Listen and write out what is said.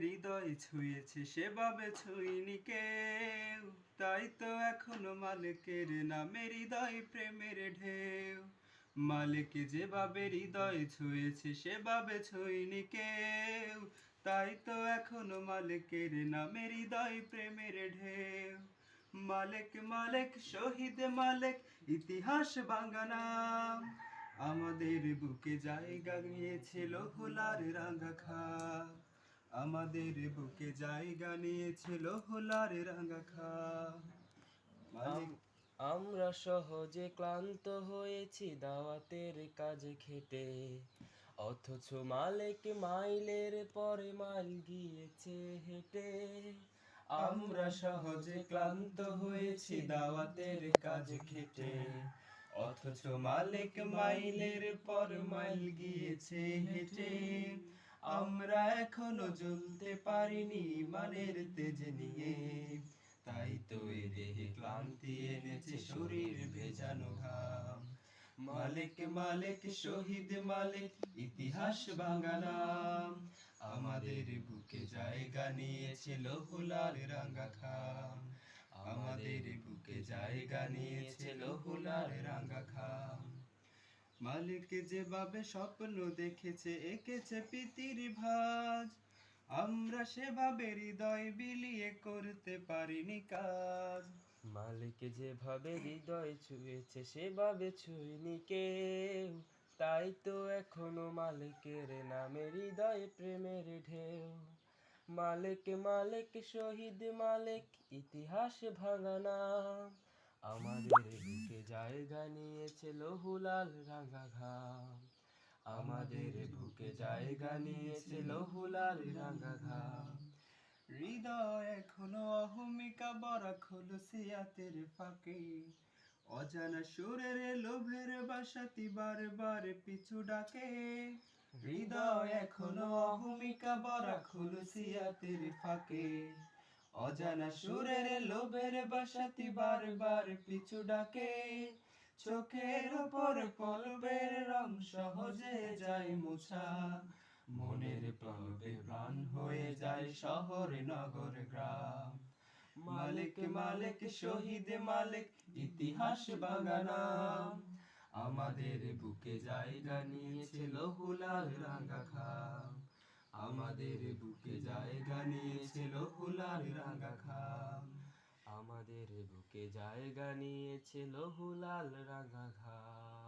হৃদয় ছুঁয়েছে সেভাবে ছুঁইনি কেউ। তাই তো এখনও মালিকের নামে হৃদয় প্রেমের ঢেউ। মালিক যেভাবে হৃদয় ছুঁয়েছে সেভাবে ছুঁইনি কেউ। তাই তো এখনও মালিকের নামে হৃদয় প্রেমের ঢেউ। মালিক মালিক, শহীদ মালিক, ইতিহাস বাঙ্গানাম আমাদের বুকে জায়গা নিয়েছিল হোলার রাঙ্গা খা আমাদের বুকে জায়গা নিয়েছিল হোলার রাঙ্গা খা আমরা সহজে ক্লান্ত হয়েছি দাওয়াতের কাজে খেটে। অথচ মালিক মাইলের পরে মাইল গিয়েছে হেঁটে। আমরা সহজে ক্লান্ত হয়েছি দাওয়াতের কাজ খেটে। অথচ মালিক মাইলের পর মাইল গিয়েছে হেঁটে। আমরা এখনও জ্বলতে পারিনি মানের তেজ নিয়ে। তাই তো এ দেহে ক্লান্তি এনেছে শরীর ভেজানো ঘাম। মালিক মালিক, শহীদ মালিক, ইতিহাস বাঙানাম আমাদের বুকে জায়গা নিয়েছিল হুলার রাঙ্গা খাম আমাদের বুকে জায়গা নিয়েছিল হুলার মালিক যেভাবে স্বপ্ন দেখেছে, এঁকেছে পিতির ভাজ। আমরা সেভাবে হৃদয় বিলিয়ে করতে পারিনি কাজ। মালিক যেভাবে হৃদয় ছুঁয়েছে, সেভাবে ছুঁইনি কেউ। তাই তো এখনও মালিকের নামে হৃদয় প্রেমের ঢেউ। মালিক মালিক, শহীদ মালিক, ইতিহাস ভাঙানা জায়গা নিয়েছে লহুলাল রাঙা ঘাম। আমাদের বুকে জায়গা নিয়েছে লহুলাল রাঙা ঘাম। হৃদয় এখনও অহমিকা বরা খোলসিয়াতের ফাঁকে। অজানা সুরের লোভের বাসাতি বারবার পিছু ডাকে। হৃদয় এখনও অহমিকা বরা খোলসিয়াতের ফাঁকে। অজানা সুরের লোভের বাসাতি বারবার পিছু ডাকে। চোখের ওপর পলবের রং সহজে যায় মোছা। মনের প্লবে প্রাণ হয়ে যায় শহর, নগর, গ্রাম। মালিক মালিক, শহীদ, মালিক, ইতিহাস বাগানাম আমাদের বুকে জায়গা নিয়েছিল হুলাল রাঙ্গা খাম। আমাদের বুকে জায়গা বুকে জায়গা নিয়েছে লহুলাল রাঙা ঘাম